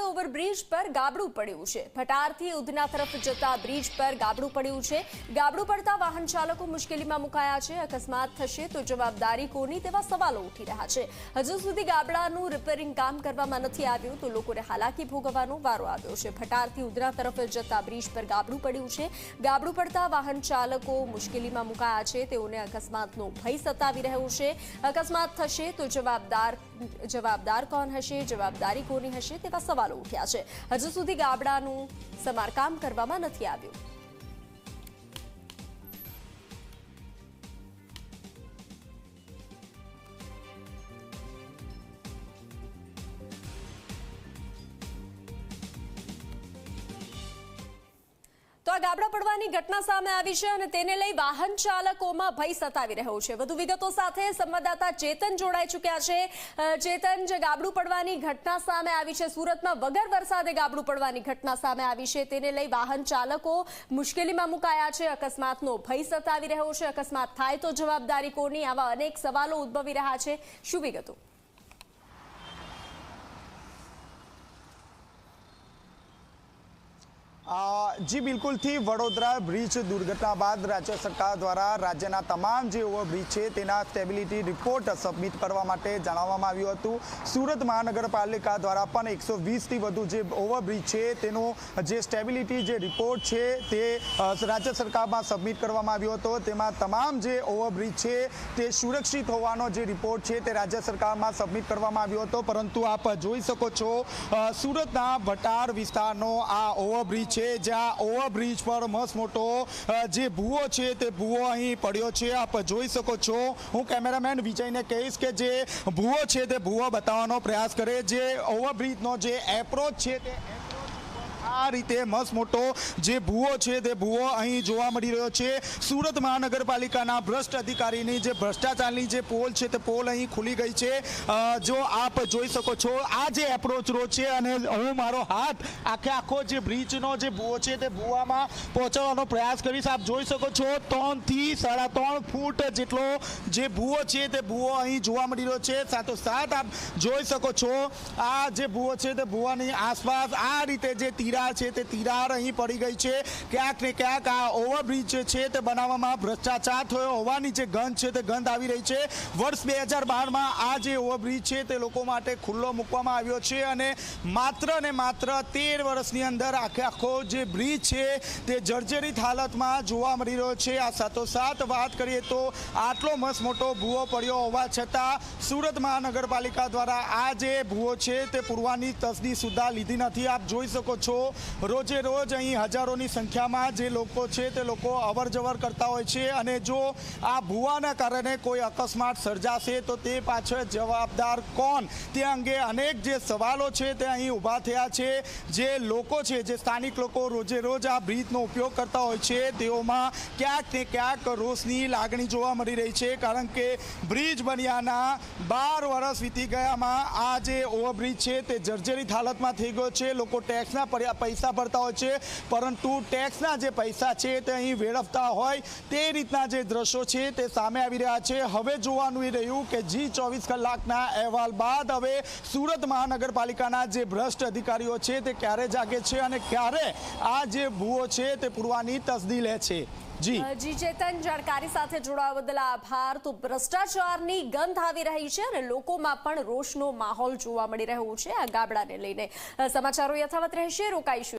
Overbridge પર ગાબડું પડ્યું છે. ભટારથી ઉધના તરફ જતા બ્રિજ પર ગાબડું પડ્યું છે. ગાબડું પડતા વાહન ચાલકો મુશ્કેલીમાં મુકાયા છે. અકસ્માત થશે તો જવાબદારી કોની તેવા સવાલો ઉઠી રહ્યા છે. હજુ સુધી ગાબડાનું રિપેરિંગ કામ કરવામાં નથી આવ્યું તો લોકોને હાલાકી ભોગવવાનો વારો આવ્યો છે. ભટારથી ઉધના તરફ જતા બ્રિજ પર ગાબડું પડ્યું છે. ગાબડું પડતા વાહન ચાલકો મુશ્કેલીમાં મુકાયા છે. તેઓને અકસ્માતનો ભય સતાવી રહ્યો છે. અકસ્માત થશે તો જવાબદાર જવાબદાર કોણ હશે? જવાબદારી કોની હશે? તેવા સવાલો ઉઠ્યા છે. હજુ સુધી ગાબડાનું સમારકામ કરવામાં નથી આવ્યું. આ ગાબડા પડવાની ઘટના સામે આવી છે અને તેને લઈ વાહન ચાલકોમાં ભય સતાવી રહ્યો છે. વધુ વિગતો સાથે સંવાદદાતા ચેતન જોડાઈ ચૂક્યા છે. ચેતન જે ગાબડું પડવાની ઘટના સામે આવી છે સુરતમાં વગર વરસાદે ગાબડું પડવાની ઘટના સામે આવી છે. તેને લઈ વાહન ચાલકો મુશ્કેલીમાં મુકાયા છે. અકસ્માતનો ભય સતાવી રહ્યો છે. અકસ્માત થાય તો જવાબદારી કોની? આવા અનેક સવાલો ઉદ્ભવી રહ્યા છે. શું વિગતો? અ, જી બિલકુલથી વડોદરા બ્રિજ દુર્ઘટના બાદ રાજ્ય સરકાર દ્વારા રાજ્યના તમામ જે ઓવરબ્રિજ છે તેના સ્ટેબિલિટી રિપોર્ટ સબમિટ કરવા માટે જણાવવામાં આવ્યું હતું. સુરત મહાનગરપાલિકા દ્વારા પણ એકસો વીસથી વધુ જે ઓવરબ્રિજ છે તેનો જે સ્ટેબિલિટી જે રિપોર્ટ છે તે રાજ્ય સરકારમાં સબમિટ કરવામાં આવ્યો હતો. તેમાં તમામ જે ઓવરબ્રિજ છે તે સુરક્ષિત હોવાનો જે રિપોર્ટ છે તે રાજ્ય સરકારમાં સબમિટ કરવામાં આવ્યો હતો. પરંતુ આપ જોઈ શકો છો સુરતના ભટાર વિસ્તારનો આ ઓવરબ્રિજ છે જ્યાં ઓવરબ્રિજ પર મસ્ત મોટો જે ભૂવો છે તે ભૂવો અહીં પડ્યો છે. આપ જોઈ શકો છો. હું કેમેરામેન વિજયને કહીશ કે જે ભૂવો છે તે ભૂવો બતાવવાનો પ્રયાસ કરે. જે ઓવરબ્રિજનો જે એપ્રોચ છે તે આ રીતે મસ્ત મોટો જે ભૂવો છે તે ભૂવો અહીં જોવા મળી રહ્યો છે. સુરત મહાનગરપાલિકાના ભ્રષ્ટ અધિકારીની જે ભ્રષ્ટાચારની જે પોલ છે તે પોલ અહીં ખુલી ગઈ છે. જો આપ જોઈ શકો છો, આ જે એપ્રોચ રોડ છે અને હું મારો હાથ આખે આખો જે બ્રિજનો જે ભૂવો છે તે ભૂવામાં પહોંચાડવાનો પ્રયાસ કરીશ. આપ જોઈ શકો છો ત્રણથી સાડા ત્રણ ફૂટ જેટલો જે ભૂવો છે તે ભૂવો અહીં જોવા મળી રહ્યો છે. સાથોસાથ આપ જોઈ શકો છો, આ જે ભૂવો છે તે ભૂવાની આસપાસ આ રીતે જે તિરાડ છે તે તિરાડ અહીં પડી ગઈ છે. ક્યાંક ને ક્યાંક આ ઓવરબ્રિજ છે તે બનાવવામાં ભ્રષ્ટાચાર થયો હોવાની જે ગંધ છે તે ગંધ આવી રહી છે. વર્ષ બે હજાર આ જે ઓવરબ્રિજ છે તે લોકો માટે ખુલ્લો મૂકવામાં આવ્યો છે અને માત્ર ને માત્ર તેર વર્ષની અંદર આખે આખો જે બ્રિજ છે તે જર્જરિત હાલતમાં જોવા મળી રહ્યો છે. આ સાથોસાથ વાત કરીએ તો આટલો મસ્ત મોટો ભૂવો પડ્યો હોવા છતાં સુરત મહાનગરપાલિકા દ્વારા આ જે ભૂવો છે તે પૂરવાની તસદી સુધા લીધી નથી. આપ જોઈ શકો છો રોજે રોજ અહીં હજારોની સંખ્યામાં જે લોકો છે તે લોકો અવર જવર કરતા હોય છે અને જો આ ભૂવાના કારણે કોઈ અકસ્માત સર્જાશે તો તે પાછળ જવાબદાર કોણ? તે અંગે અનેક જે સવાલો છે તે અહીં ઊભા થયા છે. જે લોકો છે, જે સ્થાનિક લોકો રોજે રોજ આ બ્રિજનો ઉપયોગ કરતા હોય છે, તેઓમાં ક્યાંક ને ક્યાંક રોષની લાગણી જોવા મળી રહી છે. કારણ કે બ્રિજ બન્યાના બાર વર્ષ વીતી ગયામાં આ જે ઓવરબ્રિજ છે તે જર્જરિત હાલતમાં થઈ ગયો છે. લોકો ટેક્સના પર્યા- પૈસા ભરતા હોય છે. પરંતુ ટેક્સના જે પૈસા છે તે અહીં વેડફતા હોય તે રીતના જે દ્રશ્યો છે તે સામે આવી રહ્યા છે. હવે જોવાનું એ રહ્યું કે જી ચોવીસ કલાકના અહેવાલ બાદ હવે સુરત મહાનગરપાલિકાના જે ભ્રષ્ટ અધિકારીઓ છે તે ક્યારે જાગે છે અને ક્યારે આ જે ભૂવો છે તે પૂરવાની તસદી લે છે. જી. ચેતન, જાણકારી સાથે જોડાવા બદલ આભાર. તો ભ્રષ્ટાચારની ગંધ આવી રહી છે અને લોકોમાં પણ રોષનો માહોલ જોવા મળી રહ્યો છે. આ ગાબડાને લઈને સમાચારો યથાવત રહેશે. રોકાઈશું.